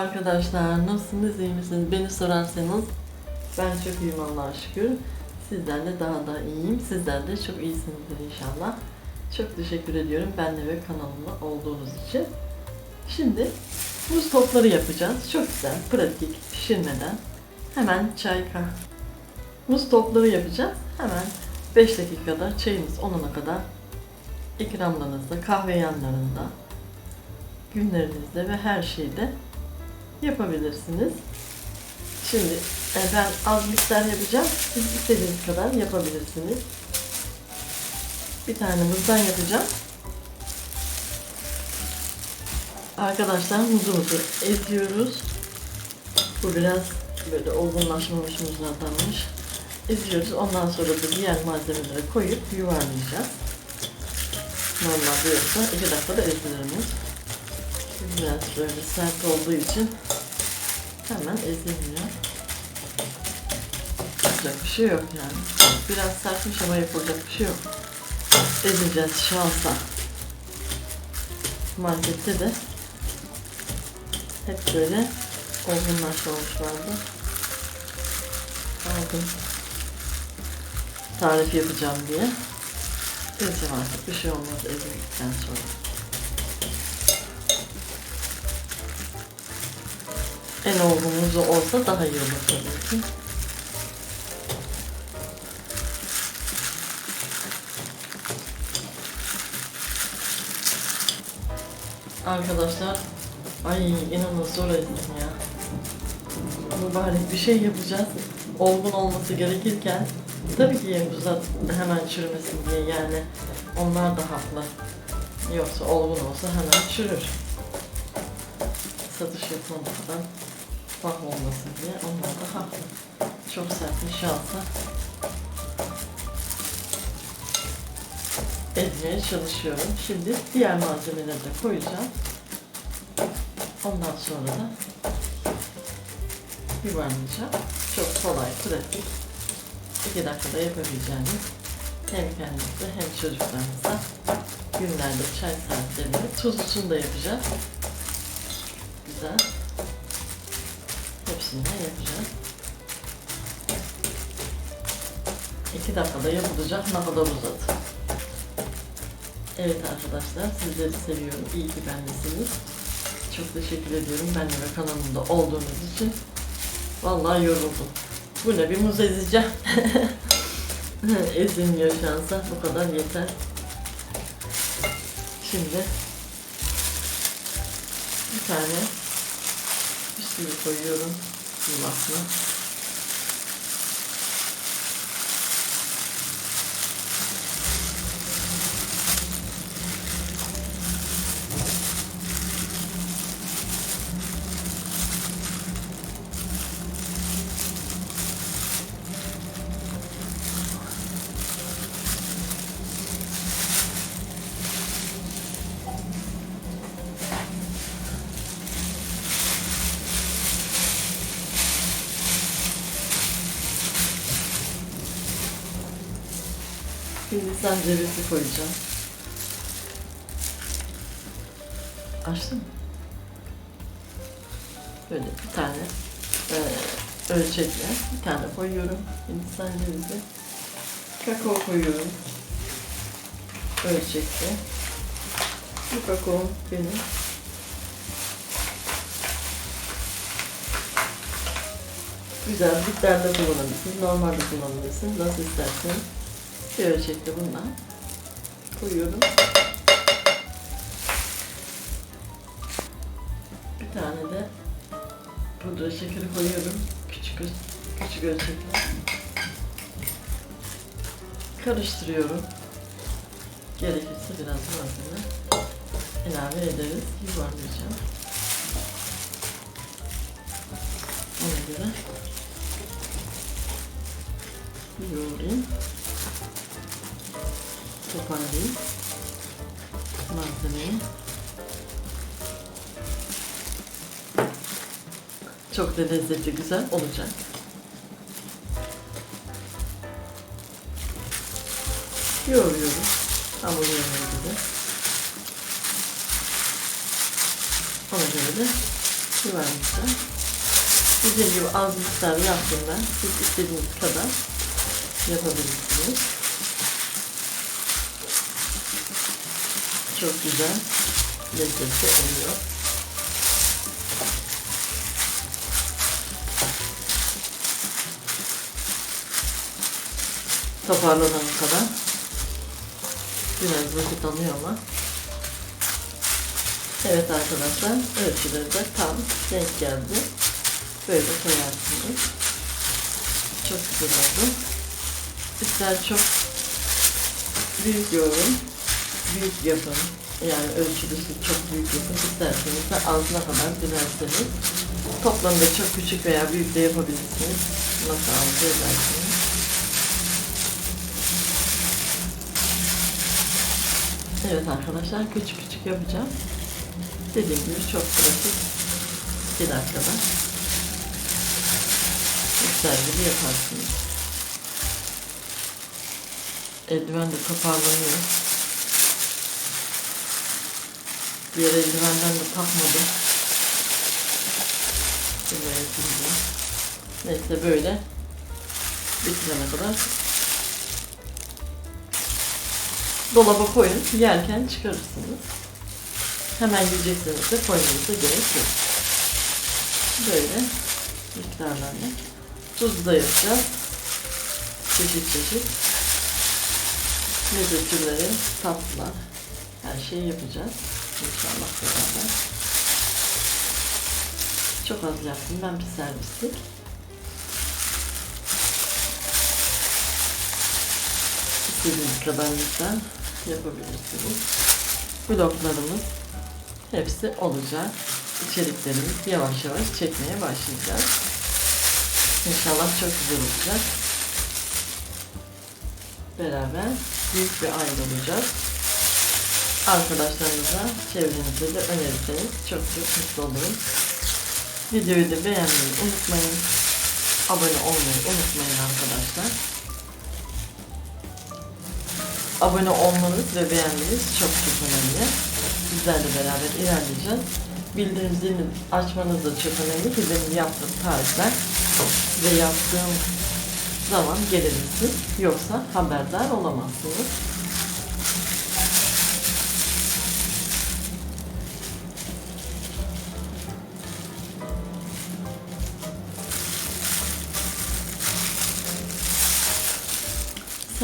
Arkadaşlar nasılsınız iyi misiniz? Beni sorarsanız ben çok iyiyim Allah'a şükür. Sizden de daha da iyiyim. Sizler de çok iyisinizdir inşallah. Çok teşekkür ediyorum benle ve kanalımla olduğunuz için. Şimdi buz topları yapacağız. Çok güzel, pratik, pişirmeden. Hemen çay kahve. Muz topları yapacağız. Hemen 5 dakikada çayımız olana kadar ikramlarınızda, kahve yanlarında, günlerinizde ve her şeyde yapabilirsiniz. Şimdi e, ben az miktar yapacağım. Siz istediğiniz kadar yapabilirsiniz. Bir tane muzdan yapacağım. Arkadaşlar muzumuzu eziyoruz. Bu biraz böyle olgunlaşmamış muzlardanmış. Eziyoruz. Ondan sonra da diğer malzemeleri koyup yuvarlayacağız. Normalde yoksa 2 dakikada ezilir muz. Biraz böyle sert olduğu için hemen ezilmiyor. Yapacak bir şey yok yani. Biraz sertmiş ama yapılacak bir şey yok. Ezeceğiz şansa. Markette de hep böyle olgunlaşmamışlardı. Aldım. Tarif yapacağım diye. Ezeceğim artık bir şey olmaz ezildikten sonra. En olgunluğu olsa daha iyi olur tabii ki. Arkadaşlar, ay inanın zor ezdim ya. Mübarek bir şey yapacağız. Olgun olması gerekirken tabii ki yemuzlar hemen çürümesin diye yani onlar da haklı. Yoksa olgun olsa hemen çürür. Satış yapmadıktan olmasın diye onlar da. Çok sert nişasta ezmeye çalışıyorum. Şimdi diğer malzemeleri de koyacağım. Ondan sonra da yuvarlayacağım. Çok kolay, pratik. 2 dakikada yapabileceğiniz hem kendinize hem çocuklarınıza günlerde çay saatlerinde tuzlusunu da yapacağız. Güzel. De yapacağız. 2 dakikada yapılacak ne kadar uzadı. Evet arkadaşlar sizleri seviyorum. İyi ki bendesiniz. Çok teşekkür ediyorum benimle ve kanalımda olduğunuz için. Vallahi yoruldum. Bu ne bir muz ezeceğim. Ezilmiyor şansa. Bu kadar yeter. Şimdi bir tane bisküvi koyuyorum 是吧？Hindistan cevizi koyacağım. Açtın mı? Böyle bir tane e, ölçekle bir tane koyuyorum. Hindistan cevizi. Kakao koyuyorum. Ölçekle. Bu kakao benim. Güzel bitlerde kullanabilirsiniz. Normalde kullanabilirsiniz. Nasıl isterseniz. Bir ölçekte bundan koyuyorum. Bir tane de pudra şekeri koyuyorum. Küçük küçük ölçekte. Karıştırıyorum. Gerekirse biraz malzeme ilave ederiz. Yuvarlayacağım. Ona göre yoğurayım toparlayayım malzemeyi. Çok da lezzetli güzel olacak. Yoğuruyorum. Hamur yemeği gibi. Ona göre de Güvenlikte. Dediğim gibi az miktar yaptım ben. Siz istediğiniz kadar yapabilirsiniz. Çok güzel lezzetli oluyor. Toparlanana kadar biraz vakit alıyor ama Evet arkadaşlar ölçüleri de tam denk geldi. Böyle koyarsınız. Çok güzel oldu. İster çok büyük yoğurun, büyük yapın. Yani ölçülüsü çok büyük yapın. İsterseniz de altına kadar dilerseniz. Toplamda çok küçük veya büyük de yapabilirsiniz. Nasıl arzu edersiniz. Evet arkadaşlar küçük küçük yapacağım. Dediğim gibi çok pratik. 2 dakikada ister gibi yaparsınız. Eldiven de toparlanıyor. Diğer eldivenden de takmadım. Neyse böyle bitirene kadar dolaba koyun. Yerken çıkarırsınız. Hemen yiyecekseniz de koymanıza gerek yok. Böyle miktarlarla. Tuz da yapacağız. Çeşit çeşit. Lezzet türleri, tatlılar. Her şeyi yapacağız. İnşallah beraber. Çok az yaptım. Ben bir servislik. İstediğiniz kadar miktar yapabilirsiniz. Bloklarımız hepsi olacak. İçeriklerimiz yavaş yavaş çekmeye başlayacağız. İnşallah çok güzel olacak. Beraber büyük bir aile olacağız. Arkadaşlarınıza, çevrenize de önerirseniz çok çok mutlu olurum. Videoyu da beğenmeyi unutmayın. Abone olmayı unutmayın arkadaşlar. Abone olmanız ve beğenmeniz çok çok önemli. Sizlerle beraber ilerleyeceğiz. Bildirim zilini açmanız da çok önemli ki benim yaptığım tarifler ve yaptığım zaman gelebilsin. Yoksa haberdar olamazsınız.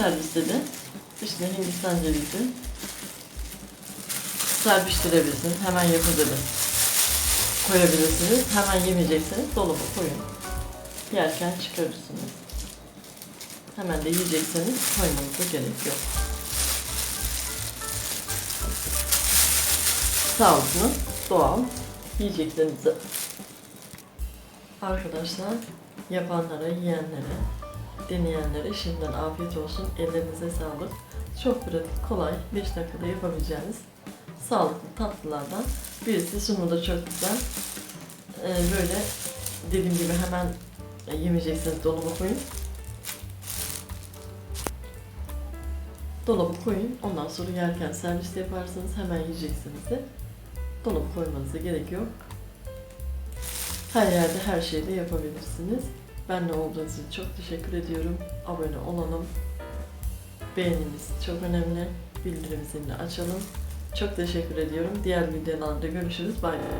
Serviste de işte Hindistan cevizi serpiştirebilirsiniz. Hemen yapabilir. Koyabilirsiniz. Hemen yemeyecekseniz dolaba koyun. Yerken çıkarırsınız. Hemen de yiyecekseniz koymanıza gerek yok. Sağlıklı, doğal yiyeceklerinizi Arkadaşlar yapanlara, yiyenlere, deneyenlere şimdiden afiyet olsun. Ellerinize sağlık. Çok pratik, kolay, 5 dakikada yapabileceğiniz sağlıklı tatlılardan birisi. Sunumu da çok güzel. Ee, böyle dediğim gibi hemen yemeyecekseniz dolaba koyun. Dolaba koyun. Ondan sonra yerken servis yaparsınız. Hemen yiyeceksiniz de dolaba koymanıza gerek yok. Her yerde her şeyi de yapabilirsiniz. Benle olduğunuz için çok teşekkür ediyorum. Abone olalım. Beğeniniz çok önemli. Bildirim zilini açalım. Çok teşekkür ediyorum. Diğer videolarda görüşürüz. Bay bay.